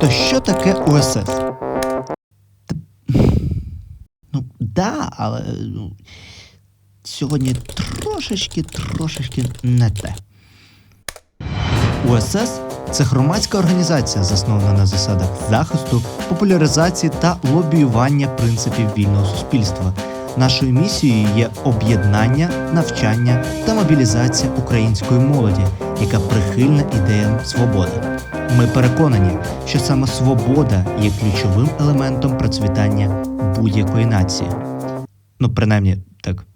То що таке? Та, Ну, да, але ну, сьогодні трошечки, трошечки не те. УСС це громадська організація, заснована на засадах захисту, популяризації та лобіювання принципів вільного суспільства. Нашою місією є об'єднання, навчання та мобілізація української молоді, яка прихильна ідеям свободи. Ми переконані, що саме свобода є ключовим елементом процвітання будь-якої нації. Ну, принаймні, так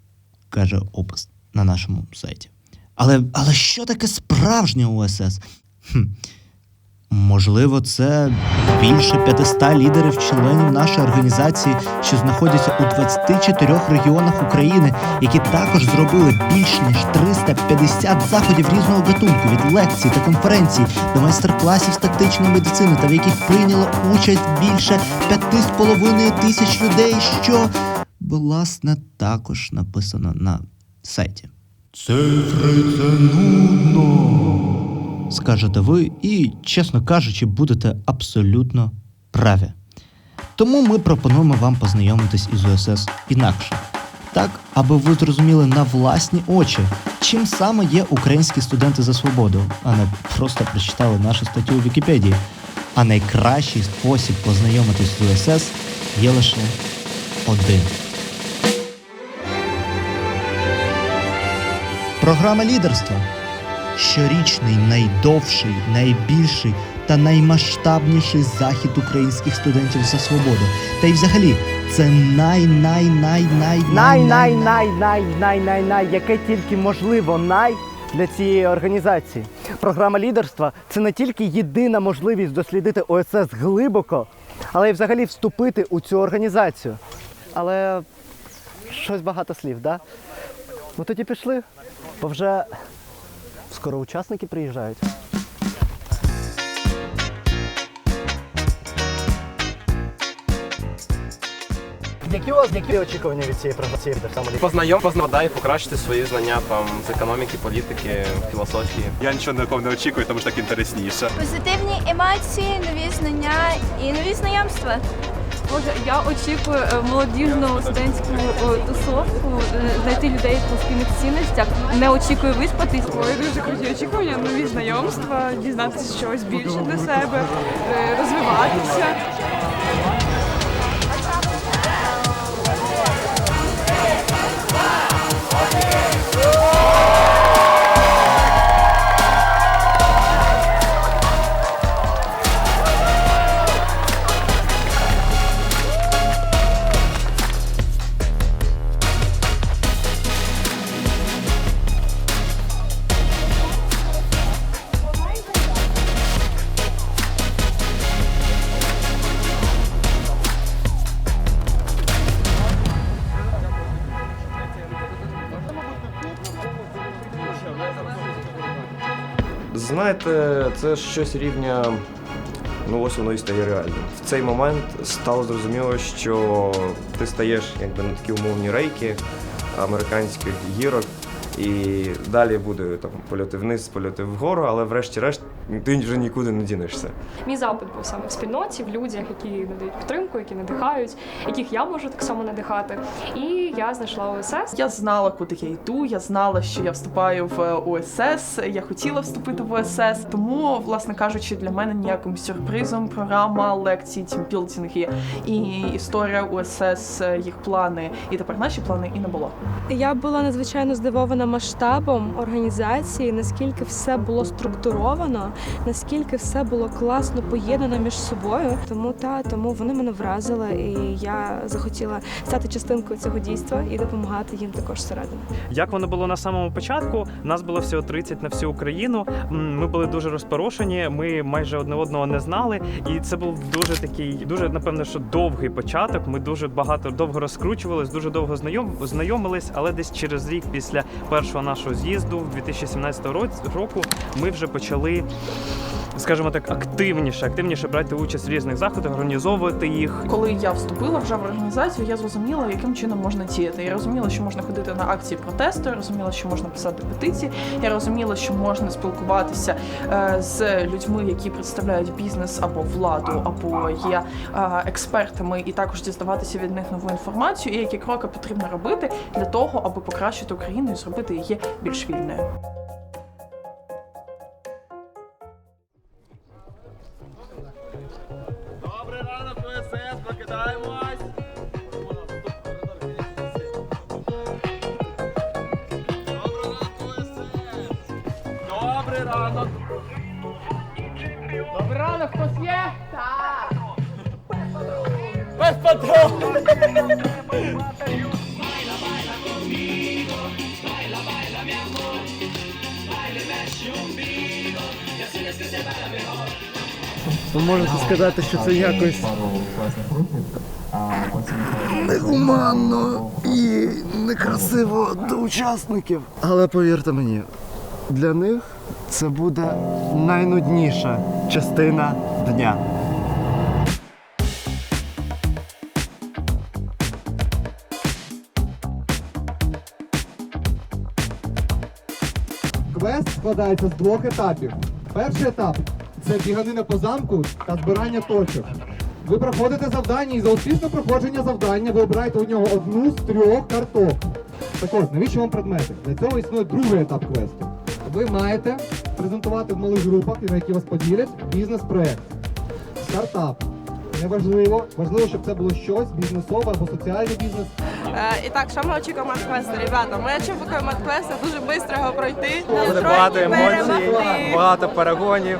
каже опис на нашому сайті. Але, але що таке справжнє УСС? Хм. Можливо, це більше 500 лідерів членів нашої організації, що знаходяться у 24 регіонах України, які також зробили більш ніж 350 заходів різного гатунку від лекцій та конференцій до майстер-класів з тактичної медицини, та в яких прийняло участь більше 5,5 тисяч людей, що власне також написано на сайті. Цифри це нудно. Скажете ви, і, чесно кажучи, будете абсолютно праві. Тому ми пропонуємо вам познайомитись із УСС інакше. Так, аби ви зрозуміли на власні очі, чим саме є українські студенти за свободу, а не просто прочитали нашу статтю у Вікіпедії. А найкращий спосіб познайомитись з УСС є лише один. Програма лідерства. Щорічний, найдовший, найбільший та наймасштабніший захід українських студентів за свободу. Та й взагалі, це най най най най най най най най най най най яке тільки можливо най для цієї організації. Програма лідерства це не тільки єдина можливість дослідити ОСС глибоко, але й взагалі вступити у цю організацію. Але щось багато слів, да? Ну тоді пішли, бо вже скоро учасники приїжджають. Які у вас які очікування від цієї програми цієї програми? Познайом, познавай, покращити свої знання там з економіки, політики, філософії. Я нічого такого не очікую, тому що так інтересніше. Позитивні емоції, нові знання і нові знайомства. Боже, я очікую е, молодіжну студентську е, тусовку, е, знайти людей по спільних цінностях. Не очікую виспатись. Ой, дуже круті очікування, нові знайомства, дізнатися щось більше для себе, розвиватися. Знаєте, це щось рівня. Ну ось воно і стає реальним. В цей момент стало зрозуміло, що ти стаєш якби на такі умовні рейки американських гірок, і далі буде там польоти вниз, польоти вгору, але врешті-решт ти вже нікуди не дінешся. Мій запит був саме в спільноті, в людях, які надають підтримку, які надихають, яких я можу так само надихати. І я знайшла ОСС. Я знала, куди я йду. Я знала, що я вступаю в ОСС. Я хотіла вступити в ОСС. Тому, власне кажучи, для мене ніяким сюрпризом програма лекцій, тімбілдинги і історія ОСС, їх плани, і тепер наші плани і не було. Я була надзвичайно здивована масштабом організації, наскільки все було структуровано, наскільки все було класно поєднано між собою. Тому та тому вони мене вразили, і я захотіла стати частинкою цього дійства і допомагати їм також зсередини. Як воно було на самому початку? Нас було всього 30 на всю Україну. Ми були дуже розпорошені. Ми майже одне одного не знали. І це був дуже такий, дуже напевно, що довгий початок. Ми дуже багато довго розкручувались, дуже довго знайом знайомились, але десь через рік після першого нашого з'їзду, в 2017 році року, ми вже почали скажімо так, активніше, активніше брати участь в різних заходах, організовувати їх. Коли я вступила вже в організацію, я зрозуміла, яким чином можна діяти. Я розуміла, що можна ходити на акції протесту, я розуміла, що можна писати петиції, я розуміла, що можна спілкуватися е, з людьми, які представляють бізнес або владу, або є е, експертами, і також дізнаватися від них нову інформацію, і які кроки потрібно робити для того, аби покращити Україну і зробити її більш вільною. Добрий ранок. Добрий ранок, хтось є? Так. Без патрон. Ви можете сказати, що це якось негуманно і некрасиво до учасників. Але повірте мені, для них це буде найнудніша частина дня. Квест складається з двох етапів. Перший етап це біганина по замку та збирання точок. Ви проходите завдання і за успішне проходження завдання ви обираєте у нього одну з трьох карток. Так ось, навіщо вам предмети? Для цього існує другий етап квесту. Ви маєте презентувати в малих групах, на які вас поділять, бізнес-проект. Стартап. Неважливо, важливо, щоб це було щось бізнесове або соціальний бізнес. І так, що ми очікуємо від квесту, ребята? Ми очікуємо від квесту дуже швидко його пройти. Буде багато емоцій, багато перегонів,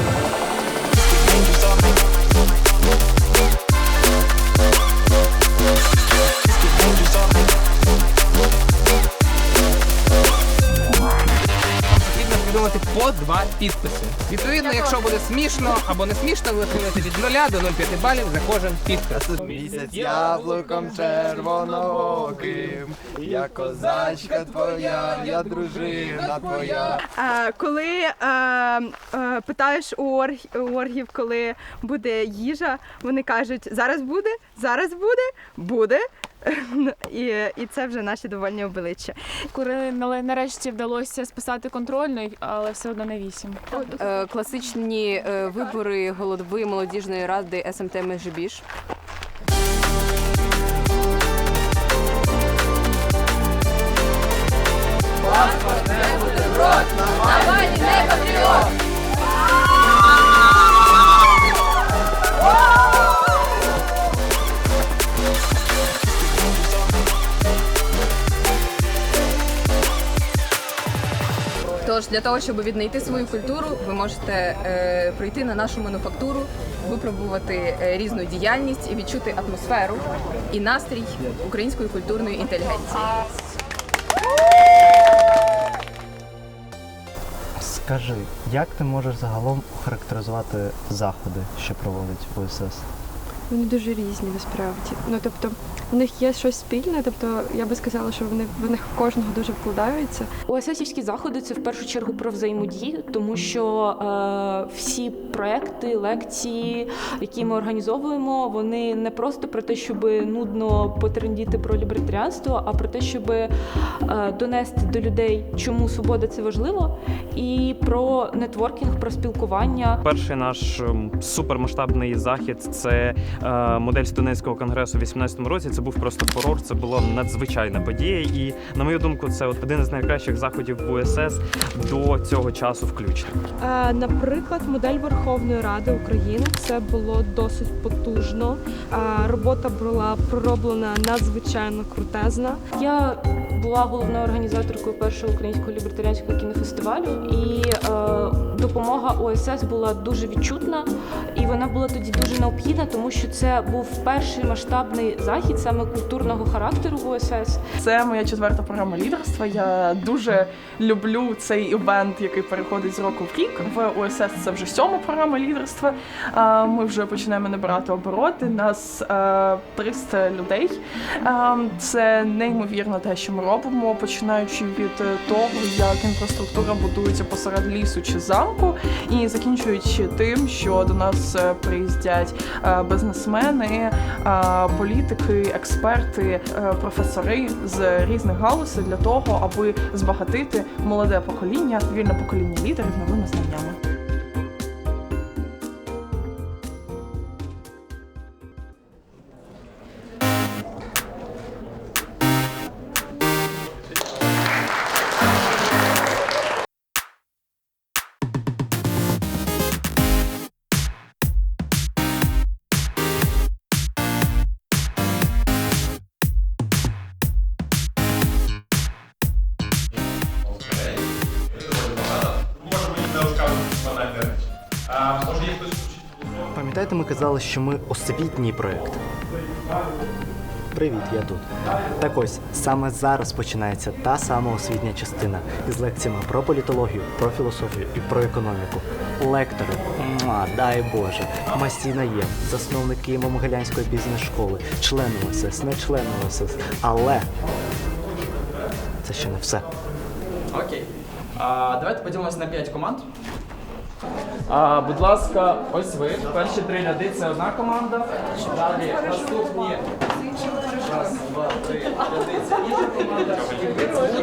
придумати по два підписи. Відповідно, якщо буде смішно або не смішно, ви отримаєте від 0 до 0,5 балів за кожен підпис. Місяць яблуком червонооким, я козачка твоя, я дружина твоя. А, коли е, е, питаєш у, орг, у оргів, коли буде їжа, вони кажуть, зараз буде, зараз буде, буде. І, і це вже наші довольні обличчя. Коли нале- нарешті вдалося списати контрольний, але все одно не вісім. Е, класичні е, вибори голови молодіжної ради СМТ Межибіж. Паспорт не бутерброд, Навальний не патріот. Тож для того, щоб віднайти свою культуру, ви можете е, прийти на нашу мануфактуру, випробувати е, різну діяльність і відчути атмосферу і настрій української культурної інтелігенції. Скажи, як ти можеш загалом охарактеризувати заходи, що проводить ОСС? Вони дуже різні насправді. Ну тобто, у них є щось спільне, тобто я би сказала, що вони в них кожного дуже вкладаються. ОССівські заходи це в першу чергу про взаємодію, тому що е, всі проекти, лекції, які ми організовуємо, вони не просто про те, щоб нудно потрендіти про лібертаріанство, а про те, щоб е, донести до людей, чому свобода це важливо, і про нетворкінг, про спілкування. Перший наш ем, супермасштабний захід це е, модель студентського конгресу у 18-му році. Це був просто фурор. Це була надзвичайна подія. І на мою думку, це от один із найкращих заходів в УСС до цього часу, включно. Наприклад, модель Верховної Ради України це було досить потужно. Робота була пророблена надзвичайно крутезна. Я була головною організаторкою першого українського лібертаріанського кінофестивалю, і е, допомога ОСС була дуже відчутна, і вона була тоді дуже необхідна, тому що це був перший масштабний захід саме культурного характеру в ОСС. Це моя четверта програма лідерства. Я дуже люблю цей івент, який переходить з року в рік. В ОСС це вже сьома програма лідерства. Ми вже починаємо набирати обороти. Нас е, 300 людей. Е, Це неймовірно те, що ми робимо, починаючи від е, того, як інфраструктура будується посеред лісу чи замку, і закінчуючи тим, що до нас е, приїздять е, бізнесмени, політики, експерти, професори з різних галузей для того, аби збагатити молоде покоління, вільне покоління лідерів новими знаннями. Пам'ятаєте, ми казали, що ми освітній проєкт. Привіт, я тут. Так ось саме зараз починається та сама освітня частина із лекціями про політологію, про філософію і про економіку. Лектори, муа, дай Боже, Мастіна Єм, засновник Києво-Могилянської бізнес-школи, члени ОСС, не члени ОСС. Але це ще не все. Окей. А, давайте поділимося на 5 команд. А, будь ласка, ось ви. Перші три ряди це одна команда. Далі наступні. Раз,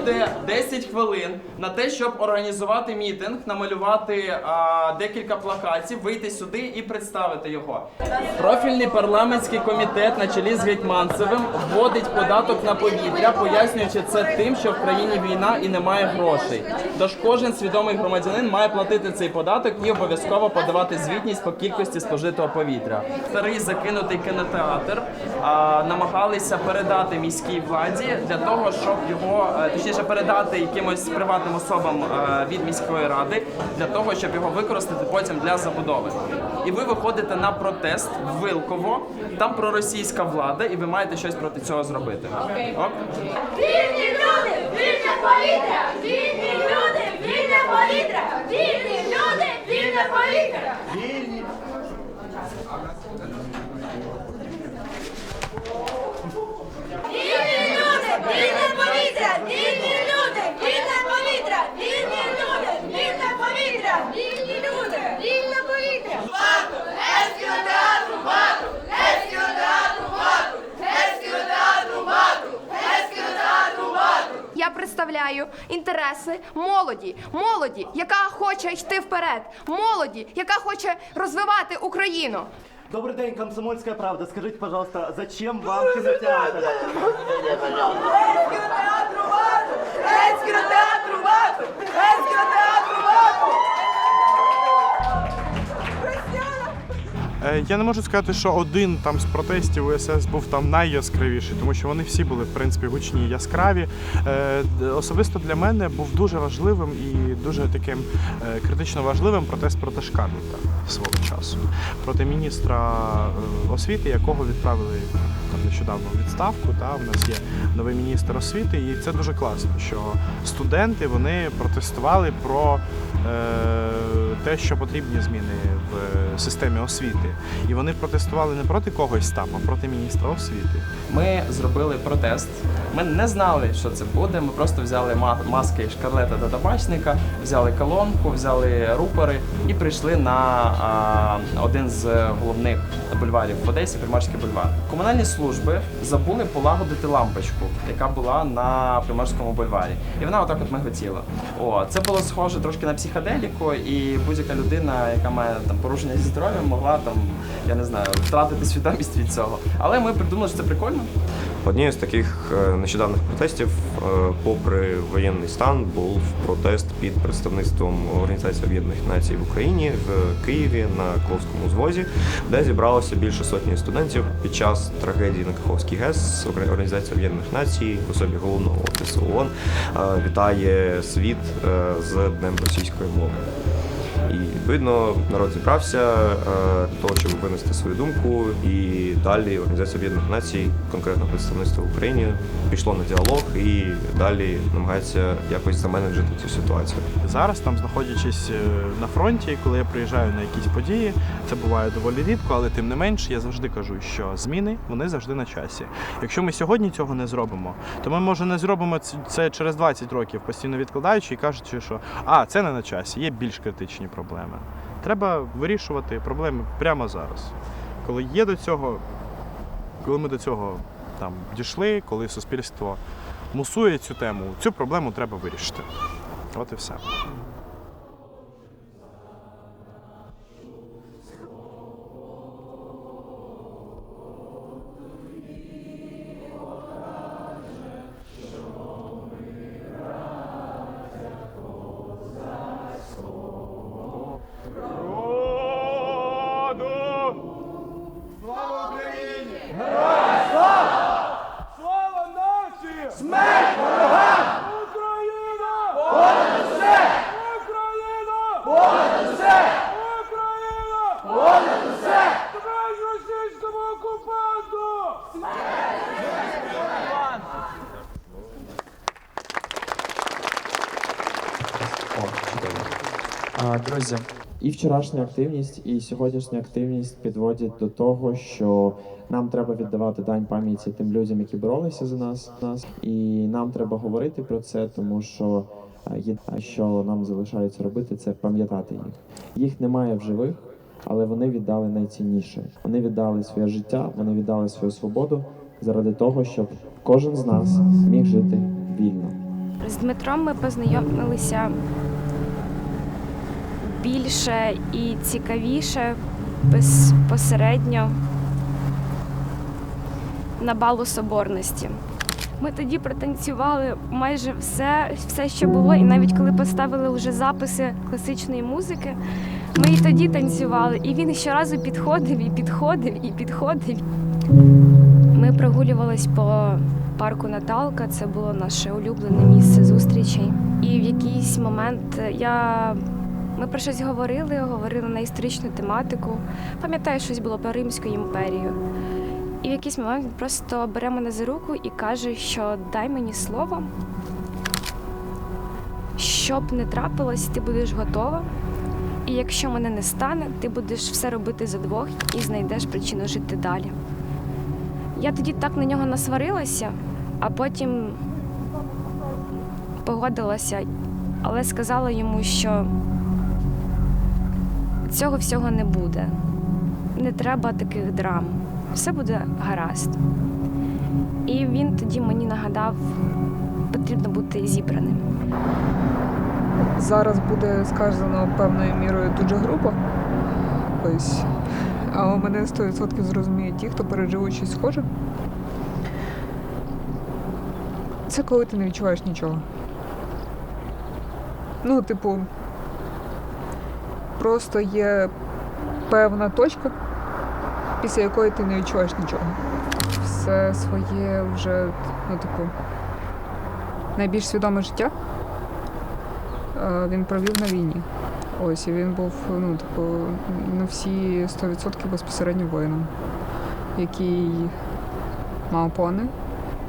буде 10 хвилин на те, щоб організувати мітинг, намалювати а, декілька плакатів, вийти сюди і представити його. Профільний парламентський комітет на чолі з Гетьманцевим вводить податок на повітря, пояснюючи це тим, що в країні війна і немає грошей. Тож кожен свідомий громадянин має платити цей податок і обов'язково подавати звітність по кількості спожитого повітря. Старий закинутий кінотеатр а, намагалися передати міській владі для того, щоб його е, точніше передати якимось приватним особам е, від міської ради для того, щоб його використати потім для забудови. І ви виходите на протест в Вилково, там проросійська влада, і ви маєте щось проти цього зробити. Вільні люди, вільне повітря! Вільні люди, вільне повітря! Вільні люди, вільне повітря! Вільні. Вільні люди, вільне повітря! Вільні люди, вільне повітря! Вільні люди, вільне повітря! Вільні люди, вільне повітря! Вату! Геть театру вату! Геть театру вату! Геть театру вату! Геть театру вату! Я представляю інтереси молоді, молоді, яка хоче йти вперед, молоді, яка хоче розвивати Україну. Добрий день, комсомольська правда. Скажіть, пожалуйста, зачем вам кінотеатр? Геть театру вату! Геть театру вату! Я не можу сказати, що один там з протестів УСС був там найяскравіший, тому що вони всі були в принципі гучні яскраві. Е, Особисто для мене був дуже важливим і дуже таким е, критично важливим протест проти Шкарлета свого часу, проти міністра е, освіти, якого відправили там нещодавно відставку. Та в нас є новий міністр освіти, і це дуже класно, що студенти вони протестували про е, те, що потрібні зміни в системі освіти. І вони протестували не проти когось там, а проти міністра освіти. Ми зробили протест. Ми не знали, що це буде. Ми просто взяли ма- маски шкарлета та табачника, взяли колонку, взяли рупори і прийшли на а, один з головних бульварів в Одесі, Приморський бульвар. Комунальні служби забули полагодити лампочку, яка була на Приморському бульварі. І вона отак от миготіла. О, це було схоже трошки на психоделіку, і будь-яка людина, яка має там порушення зі здоров'ям, могла там, я не знаю, втратити свідомість від цього. Але ми придумали, що це прикольно. Однією з таких е, нещодавних протестів, е, попри воєнний стан, був протест під представництвом Організації Об'єднаних Націй в Україні в Києві на Каховському звозі, де зібралося більше сотні студентів під час трагедії на Каховській ГЕС. Організація Об'єднаних Націй в особі головного офісу ООН е, вітає світ з Днем російської мови. І відповідно народ зібрався е, того, щоб винести свою думку, і далі Організація Об'єднаних Націй, конкретно представництво в Україні, пішло на діалог і далі намагається якось заменеджити цю ситуацію. Зараз там, знаходячись е, на фронті, коли я приїжджаю на якісь події, це буває доволі рідко, але тим не менш я завжди кажу, що зміни вони завжди на часі. Якщо ми сьогодні цього не зробимо, то ми може не зробимо це через 20 років, постійно відкладаючи і кажучи, що а це не на часі, є більш критичні проблеми. Треба вирішувати проблеми прямо зараз. Коли є до цього, коли ми до цього там дійшли, коли суспільство мусує цю тему, цю проблему треба вирішити. От і все. І вчорашня активність, і сьогоднішня активність підводять до того, що нам треба віддавати дань пам'яті тим людям, які боролися за нас, нас. і нам треба говорити про це, тому що а, є- що нам залишається робити, це пам'ятати їх. Їх немає в живих, але вони віддали найцінніше. Вони віддали своє життя, вони віддали свою свободу заради того, щоб кожен з нас міг жити вільно. З Дмитром ми познайомилися більше і цікавіше безпосередньо на балу соборності. Ми тоді протанцювали майже все, все, що було, і навіть коли поставили вже записи класичної музики, ми і тоді танцювали. І він щоразу підходив і підходив і підходив. Ми прогулювались по парку Наталка. Це було наше улюблене місце зустрічей. І в якийсь момент я. Ми про щось говорили, говорили на історичну тематику. Пам'ятаю, щось було про Римську імперію. І в якийсь момент він просто бере мене за руку і каже, що дай мені слово, щоб не трапилось, ти будеш готова. І якщо мене не стане, ти будеш все робити за двох і знайдеш причину жити далі. Я тоді так на нього насварилася, а потім погодилася, але сказала йому, що цього всього не буде. Не треба таких драм. Все буде гаразд. І він тоді мені нагадав, потрібно бути зібраним. Зараз буде сказано певною мірою дуже грубо. Ось. Але мене 100% зрозуміють ті, хто переживуть щось схоже. Це коли ти не відчуваєш нічого. Ну, типу, просто є певна точка, після якої ти не відчуваєш нічого. Все своє вже, ну, типу, найбільш свідоме життя він провів на війні. Ось, і він був, ну, типу, на всі 100% безпосередньо воїном, який мав плани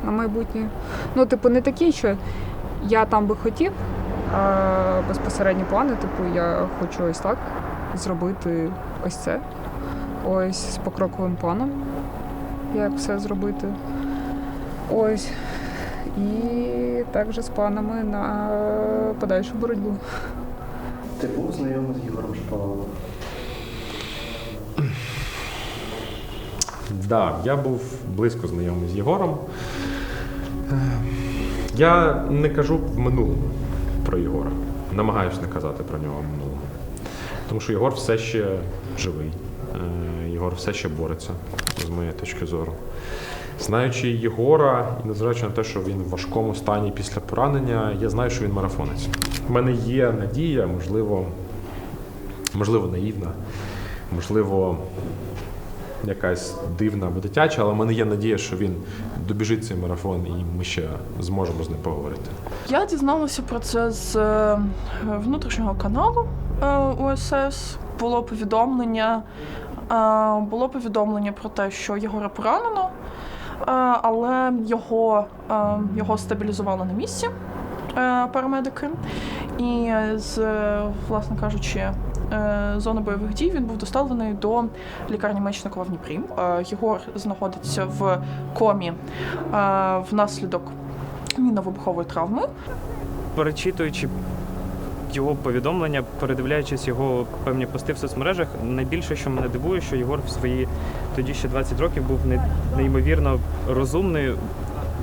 на майбутнє. Ну, типу, не такі, що я там би хотів, а безпосередні плани, типу, я хочу ось так зробити ось це. Ось з покроковим планом, як все зробити. Ось. І також з планами на подальшу боротьбу. Ти був знайомий з Ігорем Шповаловим? Да, я був близько знайомий з Єгором. Е, Я не кажу в минулому про Єгора. Намагаюся не казати про нього в минулому. Тому що Єгор все ще живий. Е, Єгор все ще бореться, з моєї точки зору. Знаючи Єгора, і незважаючи на те, що він в важкому стані після поранення, я знаю, що він марафонець. У мене є надія, можливо, можливо, наївна, можливо, якась дивна або дитяча, але в мене є надія, що він добіжить цей марафон і ми ще зможемо з ним поговорити. Я дізналася про це з е, внутрішнього каналу е, УСС. Було повідомлення, е, було повідомлення про те, що Єгора поранено, але його, його стабілізували на місці парамедики. І з, е, власне кажучи, е, зони бойових дій він був доставлений до лікарні Мечникова в Дніпрі. Е, Єгор знаходиться в комі е, внаслідок мінно-вибухової травми. перечитуючи його повідомлення, передивляючись його певні пости в соцмережах, найбільше, що мене дивує, що Єгор в свої тоді ще 20 років був неймовірно розумною.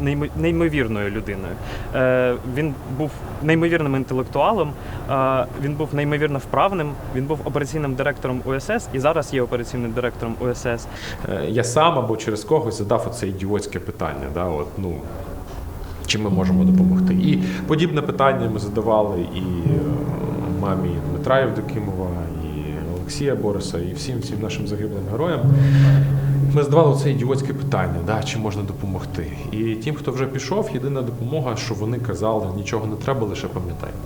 Неймо- Неймовірною людиною. Е, він був неймовірним інтелектуалом, е, він був неймовірно вправним, він був операційним директором УСС і зараз є операційним директором УСС. Е, Я сам або через когось задав оце ідіотське питання. Да, от, ну, чим ми можемо допомогти. І подібне питання ми задавали і мамі Дмитра Євдокимова, і Олексія Бориса, і всім всім нашим загиблим героям. Ми задавали це ідіотське питання, да, чи можна допомогти. І тим, хто вже пішов, єдина допомога, що вони казали, нічого не треба, лише пам'ятайте.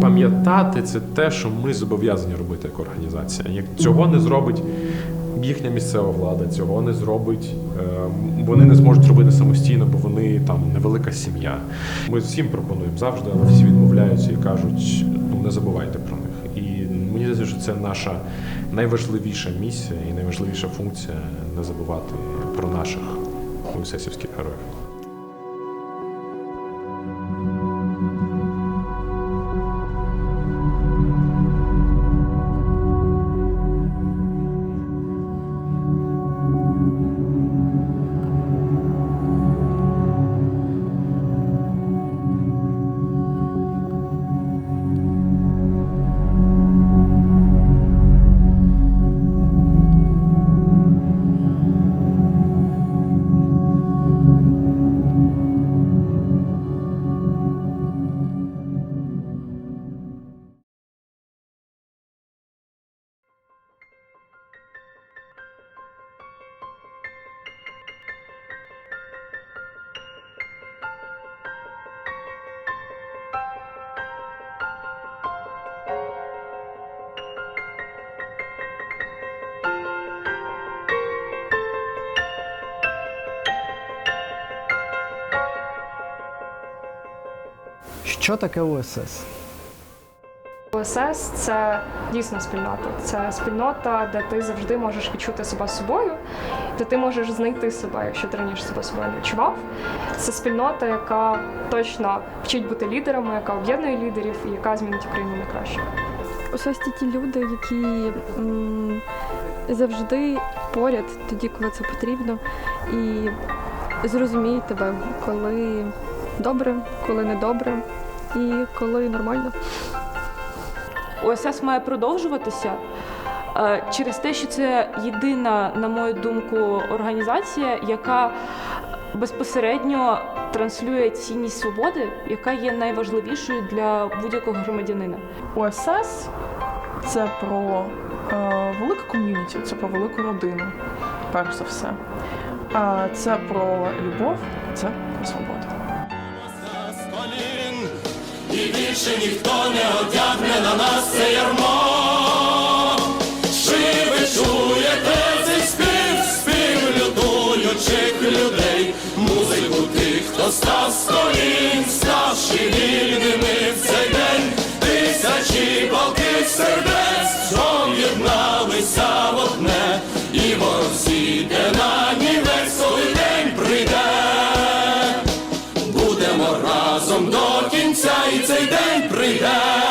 Пам'ятати це те, що ми зобов'язані робити як організація. Як цього не зробить їхня місцева влада, цього не зробить. е, Вони не зможуть робити самостійно, бо вони там невелика сім'я. Ми всім пропонуємо завжди, але всі відмовляються і кажуть: ну не забувайте про них. Мені здається, що це наша найважливіша місія і найважливіша функція не забувати про наших усесівських героїв. Що таке УСС? ОСС це дійсно спільнота. Це спільнота, де ти завжди можеш відчути себе собою, де ти можеш знайти себе, якщо ти раніше себе собою не відчував. Це спільнота, яка точно вчить бути лідерами, яка об'єднує лідерів і яка змінить Україну на краще. Ось ті ті люди, які м, завжди поряд, тоді, коли це потрібно, і зрозуміють тебе, коли добре, коли не добре, і коли нормально. ОСС має продовжуватися е, через те, що це єдина, на мою думку, організація, яка безпосередньо транслює цінність свободи, яка є найважливішою для будь-якого громадянина. ОСС це про е, велике ком'юніті, це про велику родину, перш за все. Е, це про любов, це про свободу. І більше ніхто не одягне на нас це ярмо. Чи ви спів, спів людей, музику тих, хто став з колін, ставши вільними в цей день, тисячі палких сердець, що єдналися в одне, і ворог зійде на нівець, і цей день прийде.